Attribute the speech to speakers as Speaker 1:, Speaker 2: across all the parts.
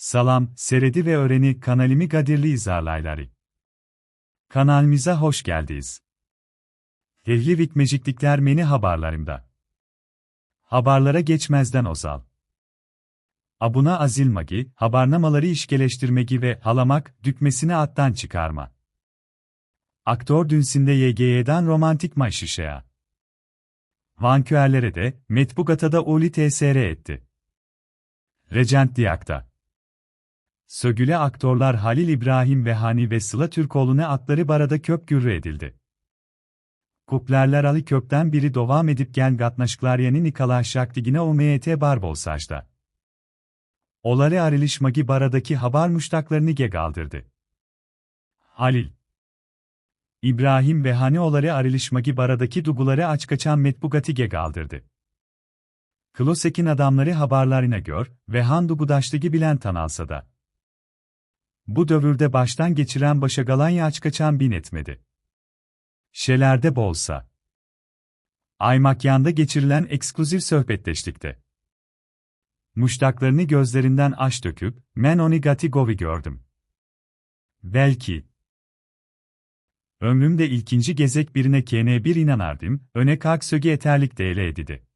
Speaker 1: Salam, seredi ve öğreni kanalimi Gadirli izarlayları. Kanalimize hoş geldiniz. Ehli vikmeciklikler meni haberlerimde. Haberlere geçmezden ozal. Abuna azilmagi, haberlamaları işgeleştirmegi ve halamak, dükmesini attan çıkarma. Aktör dünsinde YGY'den romantik maşişeya. Vanküerlere de, Metbugata'da Uli TSR etti. Regent Diyak'ta. Sögüle aktörler Halil İbrahim ve Hani ve Sıla Türkoğlu'na atları barada köp gürrü edildi. Kuplerler Ali Köp'ten biri devam edip gen gatnaşklar yeni Nikala Şaktigine o MYT barbolsajda. Olare arilişmagi baradaki haber müştaklarını gegaldırdı. Halil İbrahim ve Hani Olare arilişmagi baradaki duguları aç kaçan metbugati gegaldırdı. Klosek'in adamları haberlerine gör ve Han dugudaşlığı bilen tanalsa da. Bu dövürde baştan geçiren başa galanya aç kaçan bin etmedi. Şelerde bolsa. Aymakyanda geçirilen ekskluzif sohbetleştikte. Muştaklarını gözlerinden aş döküp, men oni govi gördüm. Belki. Ömrümde ilkinci gezek birine kene bir inanardım, öne kalk söge eterlik değle edidi.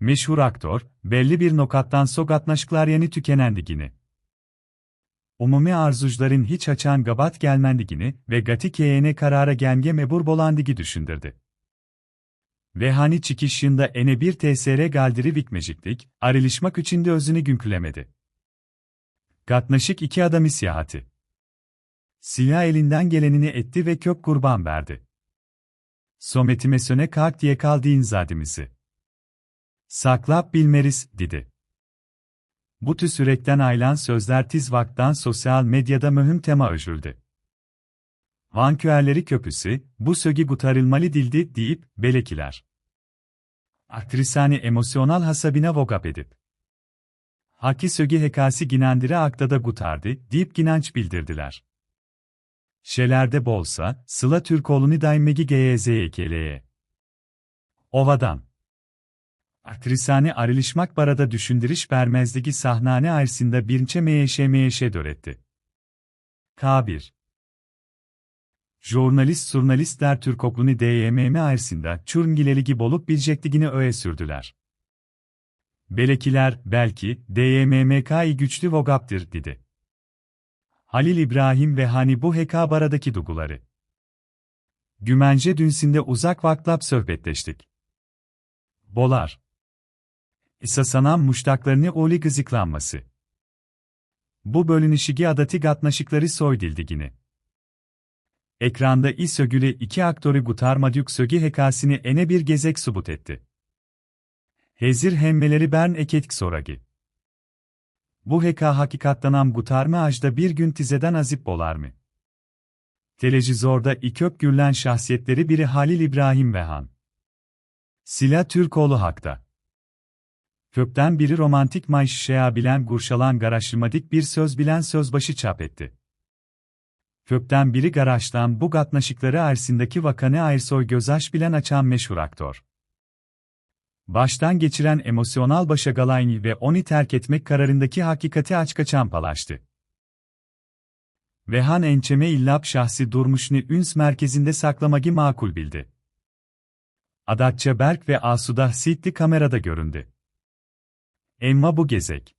Speaker 1: Meşhur aktör, belli bir nokattan sogatnaşklar yeni tükenendigini. Umumi arzujların hiç açan gabat gelmendigini ve gatikeyene karara genge mebur bolandigi düşündürdü. Ve hani çıkışında ene bir TSR galdiri vikmeciklik, arilişmak içinde özünü günkülemedi. Gatnaşık iki adam isyahati. Silah elinden gelenini etti ve kök kurban verdi. Sometime söne kalk diye kaldı inzadimizi. Saklap bilmeriz, dedi. Bu tür sürekten aylan sözler tiz vaktan sosyal medyada mühim tema öjüldü. Vanküerleri köpüsü, bu sögi gutarılmalı dildi deyip, belekiler. Aktrisani emosyonal hasabine vogap edip. Haki sögi hekasi ginandire aktada gutardı, deyip ginanç bildirdiler. Şelerde bolsa, Sıla Türkoğlu'nu daimegi GYZ'ye Ovadan. Aktrisane arilişmak barada düşündürüş vermezdeki sahnane arsında birinçe meyeşe meyeşe döretti. K1 Jurnalist surnalistler Türkokluni DYMM arsında çurngileligi bolup bilecektigini öğe sürdüler. Belekiler, belki, DYMMK'yi güçlü vogaptır, dedi. Halil İbrahim ve Hani bu heka baradaki duguları. Gümence dünsinde uzak vaklap sohbetleştik. Bolar esasanan muştaklarını oli gızıklanması. Bu bölünüşigi adati gatnaşıkları soydildigini. Ekranda i sögüle iki aktörü gutarmadük sögi hekasini ene bir gezek subut etti. Hezir hemmeleri bern eketk soragi. Bu heka hakikatlanam gutarma ajda bir gün tizeden azip bolar mı? Televizorda ikök gürlen şahsiyetleri biri Halil İbrahim ve Han. Sila Türkoğlu hakta. Kökten biri romantik mayşşea bilen gurşalan garaşlimadik bir söz bilen sözbaşı çap etti. Kökten biri garaştan bu gatnaşıkları ersindeki vakanı Aysoy gözaş bilen açan meşhur aktör. Baştan geçiren emosyonal başa galayni ve onu terk etmek kararındaki hakikati aç kaçan palaştı. Vehan ençeme illap şahsi durmuşni üns merkezinde saklamagi makul bildi. Adatça Berk ve Asudah Sitti kamerada göründü. Emma bu gezek.